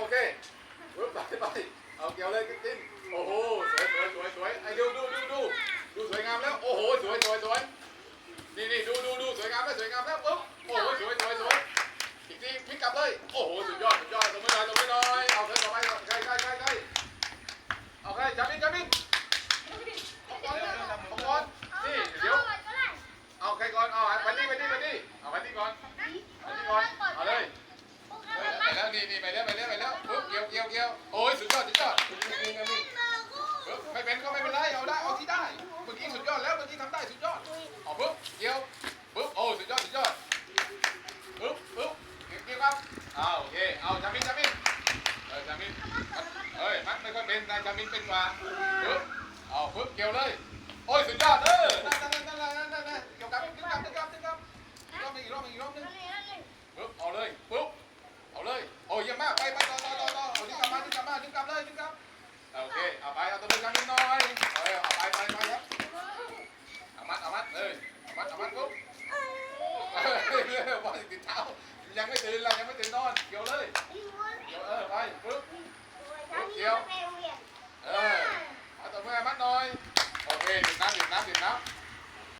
โอเคปึ๊บไปไปเอาเกี่ยวเลยกินโอ้โหสวยสวยสวยสวยไอ้ดูดูดูดูดูสวยงามแล้วโอ้โหสวยสวยสวยนี่นี่ดูดูดูสวยงามแล้วสวยงามแล้วปุ๊บโอ้โหสวยสวยสวยอีกทีพลิกกลับเลยโอ้โหสุดยอดสุดยอดตบมือหน่อยตบมือหน่อยเอาเถอะต่อไปใกล้ใกล้ใกล้ใกล้เอาใกล้จับมินจับมินเอาก่อนเอาก่อนนี่เดี๋ยวเอาใครก่อนเอาวันนี้วันนี้วันนี้เอาวันนี้ก่อนวันนี้ก่อนเอาเลยไปแล้วนี่นี่ไปแล้วไป อดสุดยอดไม่เป็นก็ไม่เป็นไรเอาได้เอาที่ได้เมื่อกี้สุดยอดแล้วเมื่อกี้ทำได้สุดยอดเอาปึ๊บเกี่ยวปึ๊บโอ้สุดยอดสุดยอดปึ๊บปึ๊บเกี่ยวเพียวครับเอาโอเคเอาจามินจามินเออจามินเฮ้ยมัดไม่ค่อยเป็นนายจามินเป็นกว่าปึ๊บเอาปึ๊บเกี่ยวเลยโอ้ยสุดยอดเออนั่นนั่นนั่นนั่นนั่นนั่นเกี่ยวกับเกี่ยวกับเกี่ยวกับเกี่ยวกับรอบนึงอีกรอบนึงอีกรอบนึงปึ๊บเอาเลยปึ๊บเอาเลยโอ้ยยี่ยมากไปไปต่อ จุ๊บกลับเลยจุ๊บกลับโอเคเอาไปเอาตัวมือกันนิดหน่อยเออเอาไปไปไปครับเอามัดเอามัดเลยเอามัดเอามัดปุ๊บวันติดเท้ายังไม่ตื่นเรายังไม่ตื่นนอนเกี่ยวเลยเกี่ยวเออไปปุ๊บเกี่ยวเออเอาตัวมือมัดหน่อยโอเคดื่มน้ำดื่มน้ำดื่มน้ำ